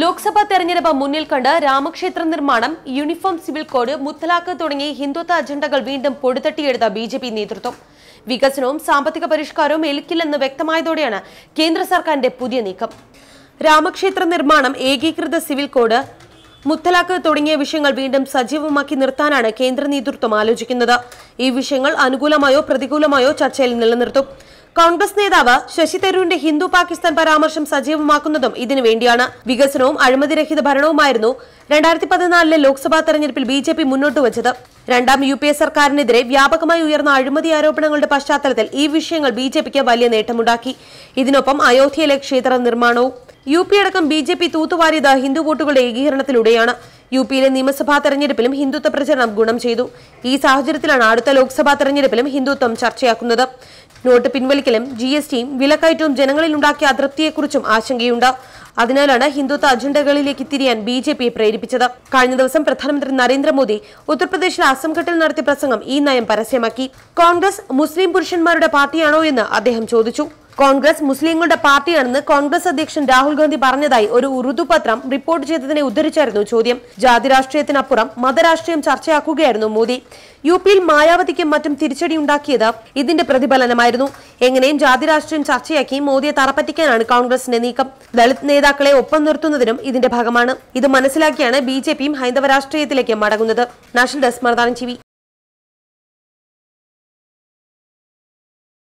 ലോക്സഭാ തെരഞ്ഞെടുപ്പ് മുന്നിൽ കണ്ട് രാമക്ഷേത്ര നിർമ്മാണം യൂണിഫോം സിവിൽ കോഡ് മുത്തലാഖ് തുടങ്ങി ഹിന്ദുത്വ അജണ്ടകൾ വീണ്ടും പൊടുതട്ടിയെടുത്ത ബി ജെ പി നേതൃത്വം. വികസനവും സാമ്പത്തിക പരിഷ്കാരവും എലിക്കില്ലെന്ന് വ്യക്തമായതോടെയാണ് കേന്ദ്ര സർക്കാരിന്റെ പുതിയ നീക്കം. രാമക്ഷേത്ര നിർമ്മാണം ഏകീകൃത സിവിൽ കോഡ് മുത്തലാഖ് തുടങ്ങിയ വിഷയങ്ങൾ വീണ്ടും സജീവമാക്കി നിർത്താനാണ് കേന്ദ്ര നേതൃത്വം ആലോചിക്കുന്നത്. ഈ വിഷയങ്ങൾ അനുകൂലമായോ പ്രതികൂലമായോ ചർച്ചയിൽ നിലനിർത്തും. കോൺഗ്രസ് നേതാവ് ശശി തരൂരിന്റെ ഹിന്ദു പാകിസ്ഥാൻ പരാമർശം സജീവമാക്കുന്നതും ഇതിനു വേണ്ടിയാണ് വികസനവും അഴിമതിരഹിത ഭരണവുമായിരുന്നു രണ്ടായിരത്തി പതിനാലിലെ ലോക്സഭാ തെരഞ്ഞെടുപ്പിൽ ബി ജെ പി മുന്നോട്ട് വച്ചത്. രണ്ടാം യു പി എ സർക്കാരിനെതിരെ വ്യാപകമായി ഉയർന്ന അഴിമതി ആരോപണങ്ങളുടെ പശ്ചാത്തലത്തിൽ ഈ വിഷയങ്ങൾ ബി ജെ പിക്ക് വലിയ നേട്ടമുണ്ടാക്കി. ഇതിനൊപ്പം അയോധ്യയിലെ ക്ഷേത്ര നിർമ്മാണവും യു പി അടക്കം ബി ജെ പി തൂത്തുവാരിയത് ഹിന്ദു വോട്ടുകളുടെ ഏകീകരണത്തിലൂടെയാണ്. യു പിയിലെ നിയമസഭാ തെരഞ്ഞെടുപ്പിലും ഹിന്ദുത്വ പ്രചരണം ഗുണം ചെയ്തു. ഈ സാഹചര്യത്തിലാണ് അടുത്ത ലോക്സഭാ തെരഞ്ഞെടുപ്പിലും ഹിന്ദുത്വം ചർച്ചയാക്കുന്നത്. നോട്ട് പിൻവലിക്കലും ജി എസ് ടിയും വിലക്കയറ്റവും ജനങ്ങളിൽ ഉണ്ടാക്കിയ അതൃപ്തിയെക്കുറിച്ചും ആശങ്കയുണ്ട്. അതിനാലാണ് ഹിന്ദുത്വ അജണ്ടകളിലേക്ക് തിരിയാൻ ബി ജെ പിയെ പ്രേരിപ്പിച്ചത്. കഴിഞ്ഞ ദിവസം പ്രധാനമന്ത്രി നരേന്ദ്രമോദി ഉത്തർപ്രദേശിലെ അസംഘട്ടിൽ നടത്തിയ പ്രസംഗം ഈ നയം പരസ്യമാക്കി. കോൺഗ്രസ് മുസ്ലിം പുരുഷന്മാരുടെ പാർട്ടിയാണോ എന്ന് അദ്ദേഹം ചോദിച്ചു. കോൺഗ്രസ് മുസ്ലിങ്ങളുടെ പാർട്ടിയാണെന്ന് കോൺഗ്രസ് അധ്യക്ഷൻ രാഹുൽ ഗാന്ധി പറഞ്ഞതായി ഒരു ഉറുദു പത്രം റിപ്പോർട്ട് ചെയ്തതിനെ ഉദ്ധരിച്ചായിരുന്നു ചോദ്യം. ജാതി രാഷ്ട്രീയത്തിനപ്പുറം മതരാഷ്ട്രീയം ചർച്ചയാക്കുകയായിരുന്നു മോദി. യു പിയിൽ മായാവതിക്കും മറ്റും തിരിച്ചടിയുണ്ടാക്കിയത് ഇതിന്റെ പ്രതിഫലനമായിരുന്നു. എങ്ങനെയും ജാതി രാഷ്ട്രീയം ചർച്ചയാക്കി മോദിയെ തറപ്പറ്റിക്കാനാണ് കോൺഗ്രസിന്റെ നീക്കം. ദളിത് നേതാക്കളെ ഒപ്പം നിർത്തുന്നതിനും ഇതിന്റെ ഭാഗമാണ്. ഇത് മനസ്സിലാക്കിയാണ് ബി ജെ പിയും ഹൈന്ദവ രാഷ്ട്രീയത്തിലേക്ക് മടങ്ങുന്നത്. National desk മർദാനം T